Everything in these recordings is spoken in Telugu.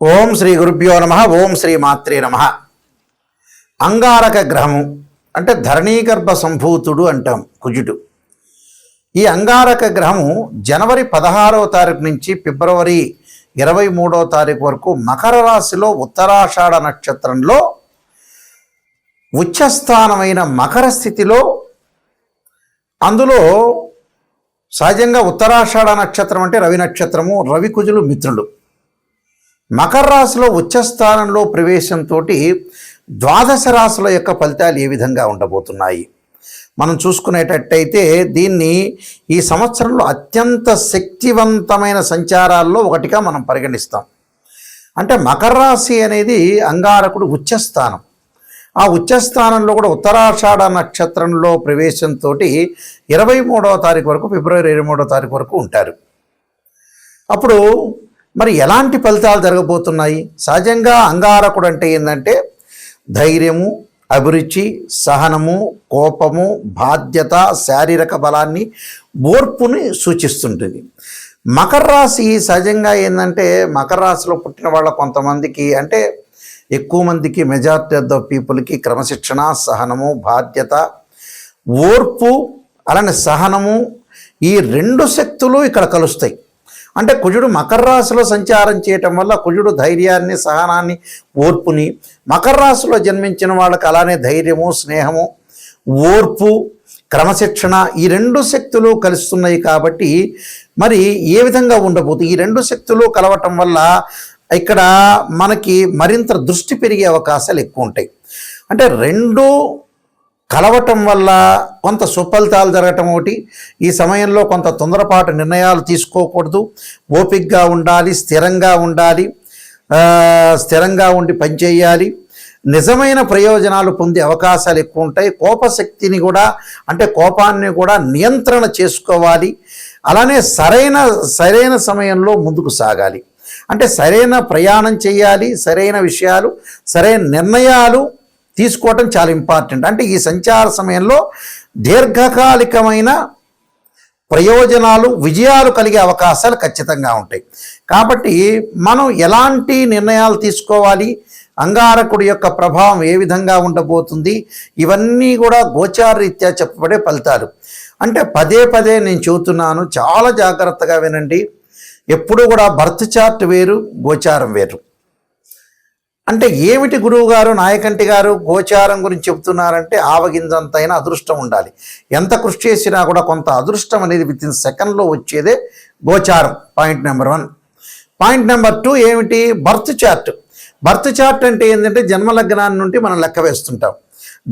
ఓం శ్రీ గురుభ్యో నమ ఓం శ్రీ మాత్రే నమ. అంగారక గ్రహము అంటే ధరణీగర్భ సంభూతుడు అంటాం కుజుడు. ఈ అంగారక గ్రహము జనవరి పదహారవ తారీఖు నుంచి ఫిబ్రవరి ఇరవై మూడవ తారీఖు వరకు మకర రాశిలో ఉత్తరాషాఢ నక్షత్రంలో ఉచ్చస్థానమైన మకర స్థితిలో అందులో సహజంగా ఉత్తరాషాఢ నక్షత్రం అంటే రవి నక్షత్రము రవి కుజులు మిత్రులు. మకర రాశిలో ఉచ్చస్థానంలో ప్రవేశంతో ద్వాదశ రాశుల యొక్క ఫలితాలు ఏ విధంగా ఉండబోతున్నాయి? మనం చూసుకునేటట్టయితే దీన్ని ఈ సంవత్సరంలో అత్యంత శక్తివంతమైన సంచారాల్లో ఒకటిగా మనం పరిగణిస్తాం. అంటే మకర రాశి అనేది అంగారకుడు ఉచ్చస్థానం ఆ ఉచ్చస్థానంలో కూడా ఉత్తరాషాఢ నక్షత్రంలో ప్రవేశంతో ఇరవై మూడవ తారీఖు వరకు ఫిబ్రవరి ఇరవై మూడవ తారీఖు వరకు ఉంటారు. అప్పుడు మరి ఎలాంటి ఫలితాలు జరగబోతున్నాయి? సహజంగా అంగారకుడు అంటే ఏంటంటే ధైర్యము అభిరుచి సహనము కోపము బాధ్యత శారీరక బలాన్ని ఓర్పుని సూచిస్తుంటుంది. మకర రాశి సహజంగా ఏంటంటే మకర రాశిలో పుట్టిన వాళ్ళ కొంతమందికి అంటే ఎక్కువ మందికి మెజారిటీ ఆఫ్ ద పీపుల్కి క్రమశిక్షణ సహనము బాధ్యత ఓర్పు అలానే సహనము ఈ రెండు శక్తులు ఇక్కడ కలుస్తాయి. అంటే కుజుడు మకర రాశిలో సంచారం చేయటం వల్ల కుజుడు ధైర్యాన్ని సహనాన్ని ఓర్పుని మకర రాశిలో జన్మించిన వాళ్ళకి అలానే ధైర్యము స్నేహము ఓర్పు క్రమశిక్షణ ఈ రెండు శక్తులు కలుస్తున్నాయి కాబట్టి మరి ఏ విధంగా ఉండబోతుంది ఈ రెండు శక్తులు కలవటం వల్ల ఇక్కడ మనకి మరింత దృష్టి పెరిగే అవకాశాలు ఎక్కువ ఉంటాయి. అంటే రెండు కలవటం వల్ల కొంత సుఫలితాలు జరగటం ఒకటి. ఈ సమయంలో కొంత తొందరపాటు నిర్ణయాలు తీసుకోకూడదు. ఓపికగా ఉండాలి స్థిరంగా ఉండాలి స్థిరంగా ఉండి పనిచేయాలి. నిజమైన ప్రయోజనాలు పొందే అవకాశాలు ఎక్కువ ఉంటాయి. కోపశక్తిని కూడా అంటే కోపాన్ని కూడా నియంత్రణ చేసుకోవాలి. అలానే సరైన సరైన సమయంలో ముందుకు సాగాలి. అంటే సరైన ప్రయాణం చేయాలి సరైన విషయాలు సరైన నిర్ణయాలు తీసుకోవటం చాలా ఇంపార్టెంట్. అంటే ఈ సంచార సమయంలో దీర్ఘకాలికమైన ప్రయోజనాలు విజయాలు కలిగే అవకాశాలు ఖచ్చితంగా ఉంటాయి. కాబట్టి మనం ఎలాంటి నిర్ణయాలు తీసుకోవాలి? అంగారకుడి యొక్క ప్రభావం ఏ విధంగా ఉండబోతుంది? ఇవన్నీ కూడా గోచారరీత్యా చెప్పబడే ఫలితాలు. అంటే పదే పదే నేను చెబుతున్నాను చాలా జాగ్రత్తగా వినండి. ఎప్పుడూ కూడా బర్త్ చార్ట్ వేరు గోచారం వేరు. అంటే ఏమిటి గురువు గారు నాయకంటి గారు గోచారం గురించి చెప్తున్నారంటే ఆవగింజంతైనా అదృష్టం ఉండాలి. ఎంత కృషి చేసినా కూడా కొంత అదృష్టం అనేది విత్ ఇన్ సెకండ్లో వచ్చేదే గోచారం. Point number one point number two ఏమిటి? బర్త్ చార్ట్ బర్త్ చార్ట్ అంటే ఏంటంటే జన్మలగ్నాన్ని నుండి మనం లెక్క వేస్తుంటాం.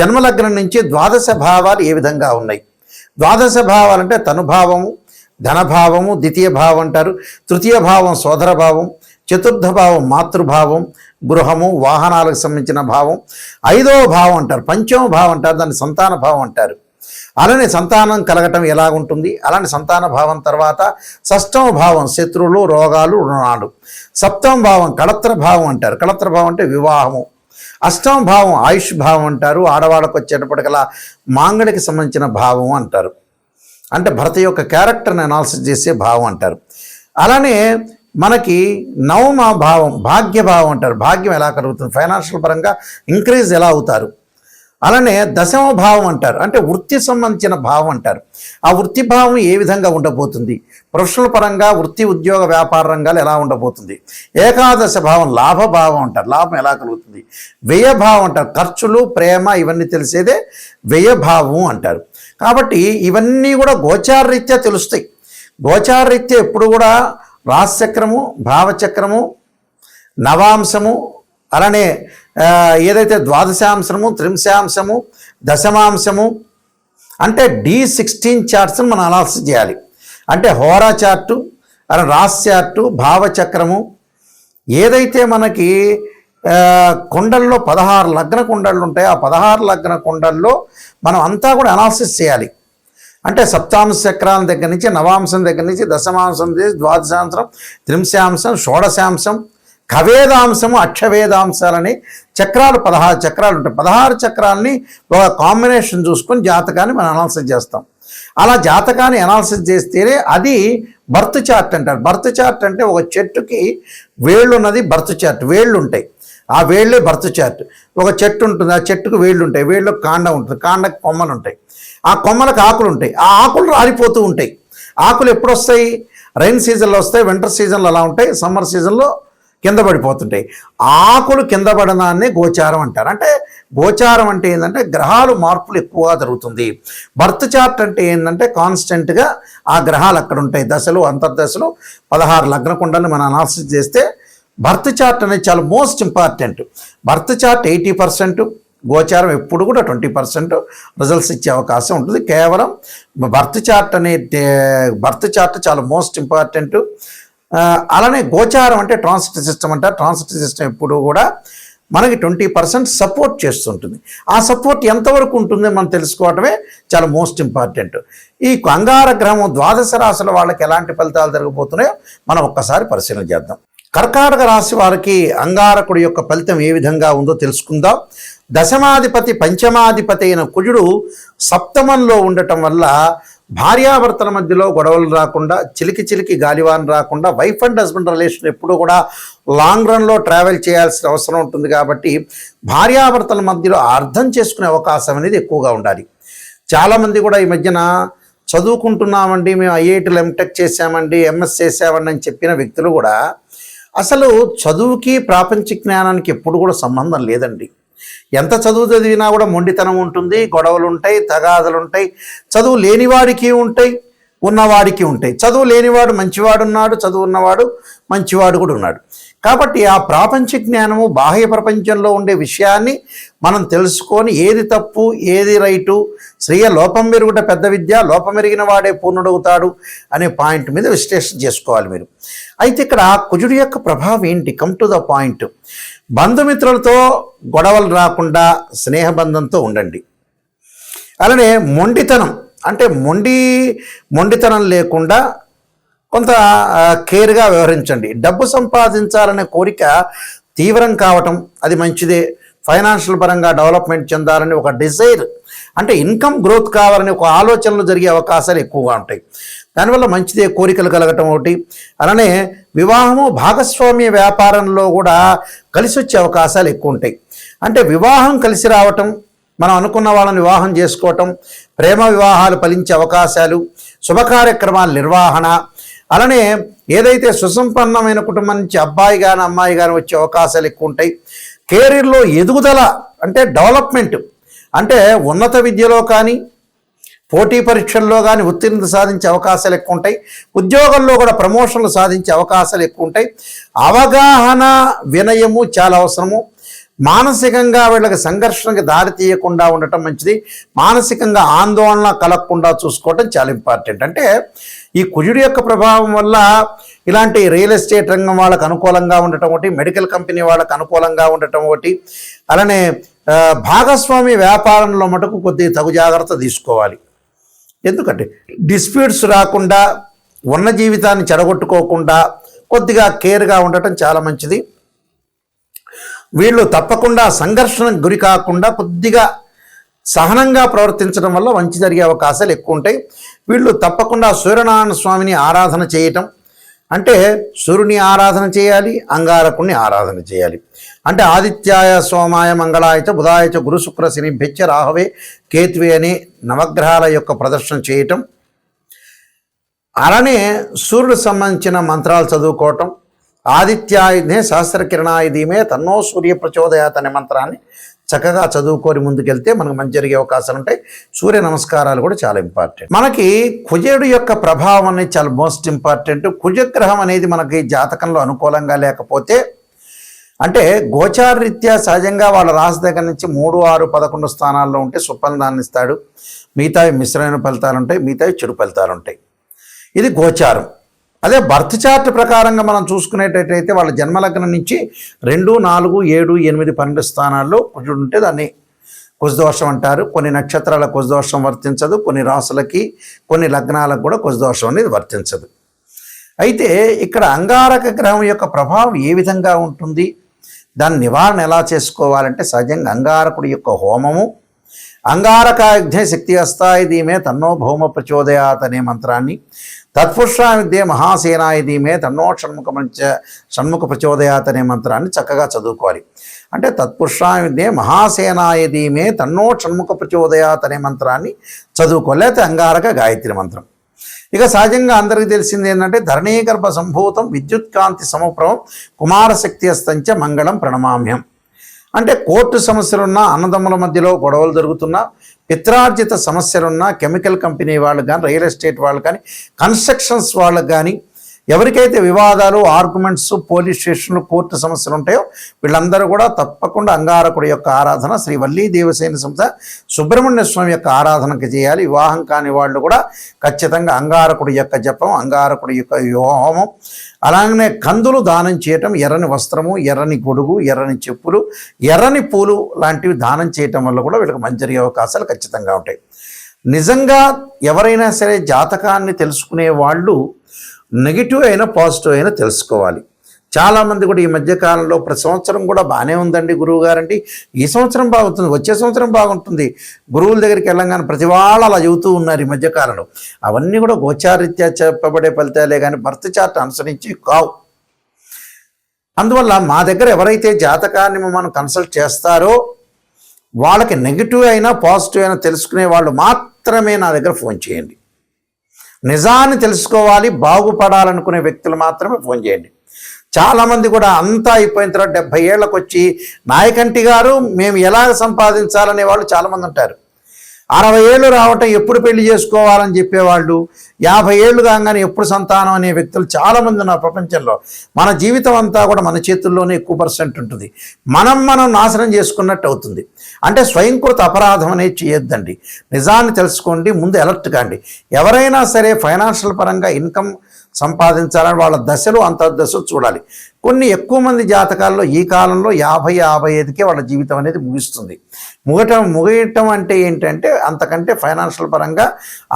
జన్మలగ్నం నుంచి ద్వాదశ భావాలు ఏ విధంగా ఉన్నాయి? ద్వాదశ భావాలంటే తనుభావము ధనభావము ద్వితీయ భావం అంటారు. తృతీయ భావం సోదర భావం చతుర్థ భావం మాతృభావం గృహము వాహనాలకు సంబంధించిన భావం. ఐదవ భావం అంటారు పంచమ భావం అంటారు దాన్ని సంతాన భావం అంటారు. అలానే సంతానం కలగటం ఎలా ఉంటుంది అలానే సంతాన భావం తర్వాత షష్టమ భావం శత్రువులు రోగాలు రుణాలు. సప్తమ భావం కళత్ర భావం అంటారు. కళత్ర భావం అంటే వివాహము. అష్టమ భావం ఆయుష్ భావం అంటారు. ఆడవాళ్ళకు వచ్చేటప్పటికలా మాంగడికి సంబంధించిన భావం అంటారు. అంటే భరత యొక్క క్యారెక్టర్ని అనాలసిస్ చేసే భావం అంటారు. అలానే మనకి నవమ భావం భాగ్యభావం అంటారు. భాగ్యం ఎలా కలుగుతుంది? ఫైనాన్షియల్ పరంగా ఇంక్రీజ్ ఎలా అవుతారు? అలానే దశమ భావం అంటారు. అంటే వృత్తి సంబంధించిన భావం అంటారు. ఆ వృత్తి భావం ఏ విధంగా ఉండబోతుంది? ప్రొఫెషనల్ పరంగా వృత్తి ఉద్యోగ వ్యాపార రంగాలు ఎలా ఉండబోతుంది? ఏకాదశ భావం లాభ భావం అంటారు. లాభం ఎలా కలుగుతుంది? వ్యయ భావం అంటారు. ఖర్చులు ప్రేమ ఇవన్నీ తెలిసేదే వ్యయభావం అంటారు. కాబట్టి ఇవన్నీ కూడా గోచారరీత్యా తెలుస్తాయి. గోచారరీత్యా ఎప్పుడు కూడా రాశచక్రము భావచక్రము నవాంశము అలానే ఏదైతే ద్వాదశాంశము త్రింశాంశము దశమాంశము అంటే డి సిక్స్టీన్ చార్ట్స్ని మనం అనాలసిస్ చేయాలి. అంటే హోరా చార్టు అలా రాస్ చార్టు భావచక్రము ఏదైతే మనకి కుండల్లో పదహారు లగ్న కుండళ్ళు ఉంటాయో ఆ పదహారు లగ్న కుండల్లో మనం అంతా కూడా అనాలసిస్ చేయాలి. అంటే సప్తాంశ చక్రాల దగ్గర నుంచి నవాంశం దగ్గర నుంచి దశమాంశం ద్వాదశాంశం త్రింశాంశం షోడశాంశం కవేదాంశము అక్షవేదాంశాలని చక్రాలు పదహారు చక్రాలు ఉంటాయి. పదహారు చక్రాలని ఒక కాంబినేషన్ చూసుకొని జాతకాన్ని మనం అనాలసిస్ చేస్తాం. అలా జాతకాన్ని అనాలసిస్ చేస్తేనే అది బర్త్ చార్ట్ అంటారు. బర్త్ చార్ట్ అంటే ఒక చెట్టుకి వేళ్ళు ఉన్నది బర్త్ చార్ట్. వేళ్ళు ఉంటాయి. ఆ వేళ్ళే భర్త చార్ట్. ఒక చెట్టు ఉంటుంది ఆ చెట్టుకు వేళ్ళు ఉంటాయి వేళ్ళకు కాండ ఉంటుంది కాండకు కొమ్మలు ఉంటాయి. ఆ కొమ్మలకు ఆకులు ఉంటాయి. ఆ ఆకులు రాలిపోతూ ఉంటాయి. ఆకులు ఎప్పుడు వస్తాయి రైన్ సీజన్లో వస్తాయి వింటర్ సీజన్లో అలా ఉంటాయి సమ్మర్ సీజన్లో కింద పడిపోతుంటాయి. ఆకులు కింద పడడాన్ని గోచారం అంటారు. అంటే గోచారం అంటే ఏంటంటే గ్రహాలు మార్పులు ఎక్కువగా జరుగుతుంది. బర్త్ చార్ట్ అంటే ఏంటంటే కాన్స్టెంట్గా ఆ గ్రహాలు అక్కడ ఉంటాయి. దశలు అంతర్దశలు పదహారు లగ్న కుండలు మనం అనాలసిస్ చేస్తే బర్త్ చార్ట్ అనేది చాలా most important. Birth chart eighty percent గోచారం ఎప్పుడు కూడా ట్వంటీ పర్సెంట్ రిజల్ట్స్ ఇచ్చే అవకాశం ఉంటుంది. కేవలం బర్త్ చార్ట్ అనే బర్త్ చార్ట్ చాలా మోస్ట్ ఇంపార్టెంట్. అలానే గోచారం అంటే ట్రాన్సిట్ సిస్టమ్ అంట. ట్రాన్సిట్ సిస్టమ్ ఎప్పుడు కూడా మనకి ట్వంటీ పర్సెంట్ సపోర్ట్ చేస్తుంటుంది. ఆ సపోర్ట్ ఎంతవరకు ఉంటుందో మనం తెలుసుకోవటమే చాలా మోస్ట్ ఇంపార్టెంట్. ఈ అంగార గ్రహం ద్వాదశ రాశుల వాళ్ళకి ఎలాంటి ఫలితాలు జరగబోతున్నాయో మనం ఒక్కసారి పరిశీలన చేద్దాం. కర్కాటక రాశి వారికి అంగారకుడి యొక్క ఫలితం ఏ విధంగా ఉందో తెలుసుకుందాం. దశమాధిపతి పంచమాధిపతి అయిన కుజుడు సప్తమంలో ఉండటం వల్ల భార్యాభర్తల మధ్యలో గొడవలు రాకుండా చిలికి చిలికి గాలివాన్ రాకుండా వైఫ్ అండ్ హస్బెండ్ రిలేషన్ ఎప్పుడూ కూడా లాంగ్ రన్లో ట్రావెల్ చేయాల్సిన అవసరం ఉంటుంది కాబట్టి భార్యాభర్తల మధ్యలో అర్థం చేసుకునే అవకాశం అనేది ఎక్కువగా ఉండాలి. చాలామంది కూడా ఈ మధ్యన చదువుకుంటున్నామండి మేము ఐఐటీలు ఎంటెక్ చేసామండి ఎంఎస్ చేసామండి అని చెప్పిన వ్యక్తులు కూడా అసలు చదువుకి ప్రాపంచ జ్ఞానానికి ఎప్పుడు కూడా సంబంధం లేదండి. ఎంత చదువు చదివినా కూడా మొండితనం ఉంటుంది గొడవలు ఉంటాయి తగాదలు ఉంటాయి చదువు లేనివాడికి ఉంటాయి. ఉన్నవాడికి ఉంటాయి. చదువు లేనివాడు మంచివాడు ఉన్నాడు చదువు ఉన్నవాడు మంచివాడు కూడా ఉన్నాడు. కాబట్టి ఆ ప్రాపంచ జ్ఞానము బాహ్య ప్రపంచంలో ఉండే విషయాన్ని మనం తెలుసుకొని ఏది తప్పు ఏది రైటు స్త్రీయ లోపం మెరుగుట పెద్ద విద్య లోపం మెరిగిన వాడే పూర్ణుడవుతాడు అనే పాయింట్ మీద విశ్లేషణ చేసుకోవాలి మీరు. అయితే ఇక్కడ కుజుడి యొక్క ప్రభావం ఏంటి? కమ్ టు ద పాయింట్ బంధుమిత్రులతో గొడవలు రాకుండా స్నేహబంధంతో ఉండండి. అలానే మొండితనం. అంటే మొండి మొండితనం లేకుండా కొంత కేర్గా వ్యవహరించండి. డబ్బు సంపాదించాలనే కోరిక తీవ్రం కావటం అది మంచిదే. ఫైనాన్షియల్ పరంగా డెవలప్మెంట్ చెందాలని ఒక డిజైర్ అంటే ఇన్కమ్ గ్రోత్ కావాలని ఒక ఆలోచనలు జరిగే అవకాశాలు ఎక్కువగా ఉంటాయి. దానివల్ల మంచిదే కోరికలు కలగటం ఒకటి. అలానే వివాహము భాగస్వామ్య వ్యాపారంలో కూడా కలిసి వచ్చే అవకాశాలు ఎక్కువ ఉంటాయి. అంటే వివాహం కలిసి రావటం మనం అనుకున్న వాళ్ళని వివాహం చేసుకోవటం ప్రేమ వివాహాలు ఫలించే అవకాశాలు శుభకార్యక్రమాల నిర్వహణ అలానే ఏదైతే సుసంపన్నమైన కుటుంబం నుంచి అబ్బాయి కానీ అమ్మాయి కానీ వచ్చే అవకాశాలు ఎక్కువ ఉంటాయి. కెరీర్లో ఎదుగుదల అంటే డెవలప్మెంట్ అంటే ఉన్నత విద్యలో కానీ పోటీ పరీక్షల్లో కానీ ఉత్తీర్ణత సాధించే అవకాశాలు ఎక్కువ ఉంటాయి. ఉద్యోగంలో కూడా ప్రమోషన్లు సాధించే అవకాశాలు ఎక్కువ ఉంటాయి. అవగాహన వినయము చాలా అవసరము. మానసికంగా వీళ్ళకి సంఘర్షణకి దారి తీయకుండా ఉండటం మంచిది. మానసికంగా ఆందోళన కలగకుండా చూసుకోవటం చాలా ఇంపార్టెంట్. అంటే ఈ కుజుడి యొక్క ప్రభావం వల్ల ఇలాంటి రియల్ ఎస్టేట్ రంగం వాళ్ళకు అనుకూలంగా ఉండటం ఒకటి మెడికల్ కంపెనీ వాళ్ళకు అనుకూలంగా ఉండటం ఒకటి అలానే భాగస్వామి వ్యాపారంలో మటుకు కొద్దిగా తగు జాగ్రత్త తీసుకోవాలి. ఎందుకంటే డిస్ప్యూట్స్ రాకుండా ఉన్న జీవితాన్ని చెడగొట్టుకోకుండా కొద్దిగా కేర్గా ఉండటం చాలా మంచిది. వీళ్ళు తప్పకుండా సంఘర్షణకు గురి కాకుండా కొద్దిగా సహనంగా ప్రవర్తించడం వల్ల మంచి జరిగే అవకాశాలు ఎక్కువ ఉంటాయి. వీళ్ళు తప్పకుండా సూర్యనారాయణ స్వామిని ఆరాధన చేయటం. అంటే సూర్యుని ఆరాధన చేయాలి అంగారకుణ్ణి ఆరాధన చేయాలి. అంటే ఆదిత్యాయ సోమాయ మంగళాయచ బుధాయచ గురు శుక్ర శని రాహవే కేతువే అనే నవగ్రహాల యొక్క ప్రదర్శన చేయటం. అలానే సూర్యుడు సంబంధించిన మంత్రాలు చదువుకోవటం. ఆదిత్యాయుధే సహస్రకిరణాయ తన్నో సూర్య ప్రచోదయాత్ అనే మంత్రాన్ని చక్కగా చదువుకొని ముందుకెళ్తే మనకు మంచి జరిగే అవకాశాలు ఉంటాయి. సూర్య నమస్కారాలు కూడా చాలా ఇంపార్టెంట్ మనకి కుజుడు యొక్క ప్రభావం అనేది చాలా మోస్ట్ ఇంపార్టెంట్ కుజగ్రహం అనేది మనకి జాతకంలో అనుకూలంగా లేకపోతే అంటే గోచారరీత్యా సహజంగా వాళ్ళ రాశి దగ్గర నుంచి మూడు ఆరు పదకొండు స్థానాల్లో ఉంటే సుఫలితాన్ని ఇస్తాడు. మిగతావి మిశ్రమైన ఫలితాలు ఉంటాయి మిగతావి చెడు ఫలితాలు ఉంటాయి. ఇది గోచారం. అదే బర్త్ చార్ట్ ప్రకారంగా మనం చూసుకునేటట్టయితే వాళ్ళ జన్మలగ్నం నుంచి రెండు నాలుగు ఏడు ఎనిమిది పన్నెండు స్థానాల్లో ఉంటే దాన్ని కుజదోషం అంటారు. కొన్ని నక్షత్రాల కుజదోషం వర్తించదు కొన్ని రాసులకి కొన్ని లగ్నాలకు కూడా కుజదోషం అనేది వర్తించదు. అయితే ఇక్కడ అంగారక గ్రహం యొక్క ప్రభావం ఏ విధంగా ఉంటుంది? దాని నివారణ ఎలా చేసుకోవాలంటే సహజంగా అంగారకుడి యొక్క హోమము అంగారకాగ్నే శక్తి అస్తాయి దీమే తన్నో భౌమ ప్రచోదయాత్ అనే మంత్రాన్ని తత్పురుషా విద్యే మహాసేనాయ తన్నోట్ తన్నో షణ్ముఖ మంచ షణ్ముఖ ప్రచోదయాత్ అనే మంత్రాన్ని చక్కగా చదువుకోవాలి. అంటే తత్పురుషా విద్యే మహాసేనాయ మే తన్నో షణ్ముఖ ప్రచోదయాత్ అనే మంత్రాన్ని చదువుకోలేకపోతే అంగారక గాయత్రి మంత్రం. ఇక సహజంగా అందరికీ తెలిసింది ఏంటంటే ధరణీగర్భ సంభూతం విద్యుత్ కాంతి సమప్రవం కుమారశక్తి అస్తంచ మంగళం ప్రణమామ్యం అంటే కోర్టు సమస్యలున్నా అన్నదమ్ముల మధ్యలో గొడవలు జరుగుతున్నా పిత్రార్జిత సమస్యలున్నా కెమికల్ కంపెనీ వాళ్ళు కానీ రియల్ ఎస్టేట్ వాళ్ళు కానీ కన్స్ట్రక్షన్స్ వాళ్ళకు కానీ ఎవరికైతే వివాదాలు ఆర్గ్యుమెంట్స్ పోలీస్ స్టేషన్లు కోర్టు సమస్యలు ఉంటాయో వీళ్ళందరూ కూడా తప్పకుండా అంగారకుడి యొక్క ఆరాధన శ్రీ వల్లీ దేవసేన సంస్థ సుబ్రహ్మణ్య స్వామి యొక్క ఆరాధనకి చేయాలి. వివాహం కాని వాళ్ళు కూడా ఖచ్చితంగా అంగారకుడి యొక్క జపం అంగారకుడి యొక్క హోమం అలాగనే కందులు దానం చేయటం ఎర్రని వస్త్రము ఎర్రని గొడుగు ఎర్రని చెప్పులు ఎర్రని పూలు లాంటివి దానం చేయటం వల్ల కూడా వీళ్ళకి మంచి జరిగే అవకాశాలు ఖచ్చితంగా ఉంటాయి. నిజంగా ఎవరైనా సరే జాతకాన్ని తెలుసుకునే వాళ్ళు నెగిటివ్ అయినా పాజిటివ్ అయినా తెలుసుకోవాలి. చాలామంది కూడా ఈ మధ్యకాలంలో ప్రతి సంవత్సరం కూడా బాగానే ఉందండి గురువు గారండి. ఈ సంవత్సరం బాగుంటుంది వచ్చే సంవత్సరం బాగుంటుంది. గురువుల దగ్గరికి వెళ్ళంగానే ప్రతి వాళ్ళు అలా చెబుతూ ఉన్నారు ఈ మధ్యకాలంలో అవన్నీ కూడా గోచారీత్యా చెప్పబడే ఫలితాలే కానీ భర్త చార్ట్ అనుసరించి కావు. అందువల్ల మా దగ్గర ఎవరైతే జాతకాన్ని మనం కన్సల్ట్ చేస్తారో వాళ్ళకి నెగిటివ్ అయినా పాజిటివ్ అయినా తెలుసుకునే వాళ్ళు మాత్రమే నా దగ్గర ఫోన్ చేయండి. నిజాన్ని తెలుసుకోవాలి బాగుపడాలనుకునే వ్యక్తులు మాత్రమే ఫోన్ చేయండి. చాలామంది కూడా అంతా అయిపోయిన తర్వాత డెబ్భై ఏళ్ళకు వచ్చి నాయకంటి గారు మేము ఎలా సంపాదించాలనే వాళ్ళు చాలామంది ఉంటారు. అరవై ఏళ్ళు రావటం ఎప్పుడు పెళ్ళి చేసుకోవాలని చెప్పేవాళ్ళు యాభై ఏళ్ళు కాగానే ఎప్పుడు సంతానం అనే వ్యక్తులు చాలామంది ఉన్నారు ప్రపంచంలో. మన జీవితం అంతా కూడా మన చేతుల్లోనే ఎక్కువ పర్సెంట్ ఉంటుంది. మనం మనం నాశనం చేసుకున్నట్టు అవుతుంది. అంటే స్వయంకృత అపరాధం అనేది చేయొద్దండి. నిజాన్ని తెలుసుకోండి ముందు అలర్ట్ కాండి. ఎవరైనా సరే ఫైనాన్షియల్ పరంగా ఇన్కమ్ సంపాదించాలని వాళ్ళ దశలు అంతర్దశలు చూడాలి. కొన్ని ఎక్కువ మంది జాతకాల్లో ఈ కాలంలో యాభై యాభై ఐదుకే వాళ్ళ జీవితం అనేది ముగుస్తుంది. ముగటం ముగియటం అంటే ఏంటంటే అంతకంటే ఫైనాన్షియల్ పరంగా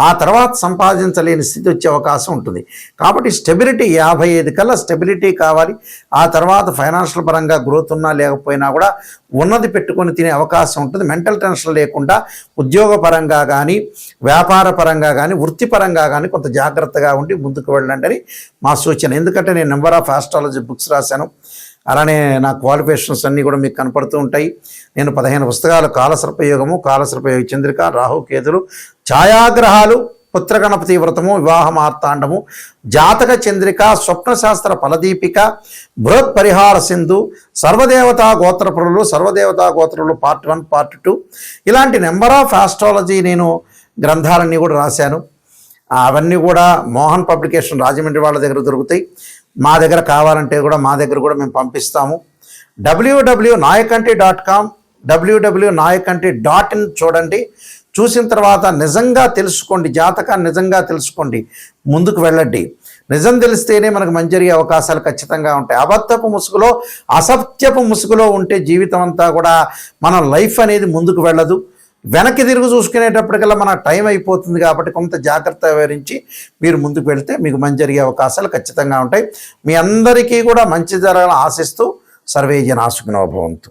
ఆ తర్వాత సంపాదించలేని స్థితి వచ్చే అవకాశం ఉంటుంది. కాబట్టి స్టెబిలిటీ యాభై ఐదు కల్లా స్టెబిలిటీ కావాలి. ఆ తర్వాత ఫైనాన్షియల్ పరంగా గ్రోత్ ఉన్నా లేకపోయినా కూడా ఉన్నది పెట్టుకొని తినే అవకాశం ఉంటుంది. మెంటల్ టెన్షన్ లేకుండా ఉద్యోగపరంగా కానీ వ్యాపార పరంగా కానీ వృత్తిపరంగా కానీ కొంత జాగ్రత్తగా ఉండి ముందుకు వెళ్ళండి. అని మా సూచన. ఎందుకంటే నేను నెంబర్ ఆఫ్ ఆస్ట్రాలజీ బుక్స్ రాశాను. అలానే నా క్వాలిఫికేషన్స్ అన్నీ కూడా మీకు కనపడుతూ ఉంటాయి. నేను పదిహేను పుస్తకాలు కాలసర్పయోగము కాలసర్పయోగ చంద్రిక రాహుకేతులు ఛాయాగ్రహాలు పుత్రగణపతి వ్రతము వివాహ మార్తాండము జాతక చంద్రిక స్వప్నశాస్త్ర ఫలదీపిక బృహత్ పరిహార సింధు సర్వదేవతా గోత్రపురులు సర్వదేవతా గోత్రులు పార్ట్ వన్ పార్ట్ టూ. ఇలాంటి నెంబర్ ఆఫ్ ఆస్ట్రాలజీ నేను గ్రంథాలన్నీ కూడా రాశాను. అవన్నీ కూడా మోహన్ పబ్లికేషన్ రాజమండ్రి వాళ్ళ దగ్గర దొరుకుతాయి. మా దగ్గర కావాలంటే కూడా మా దగ్గర కూడా మేము పంపిస్తాము. WW Nayakanti dot com WW Nayakanti dot in చూడండి. చూసిన తర్వాత నిజంగా తెలుసుకోండి జాతకాన్ని నిజంగా తెలుసుకోండి. ముందుకు వెళ్ళండి. నిజం తెలిస్తేనే మనకు మంచి జరిగే అవకాశాలు ఖచ్చితంగా ఉంటాయి. అబద్ధపు ముసుగులో అసత్యపు ముసుగులో ఉంటే జీవితం అంతా కూడా మన లైఫ్ అనేది ముందుకు వెళ్ళదు. వెనక్కి తిరిగి చూసుకునేటప్పటికల్లా మన టైం అయిపోతుంది కాబట్టి కొంత జాగ్రత్త వివరించి మీరు ముందుకు వెళ్తే మీకు మంచి జరిగే అవకాశాలు ఖచ్చితంగా ఉంటాయి. మీ అందరికీ కూడా మంచి జరగాలని ఆశిస్తూ సర్వే జనాసుకునోభవంతు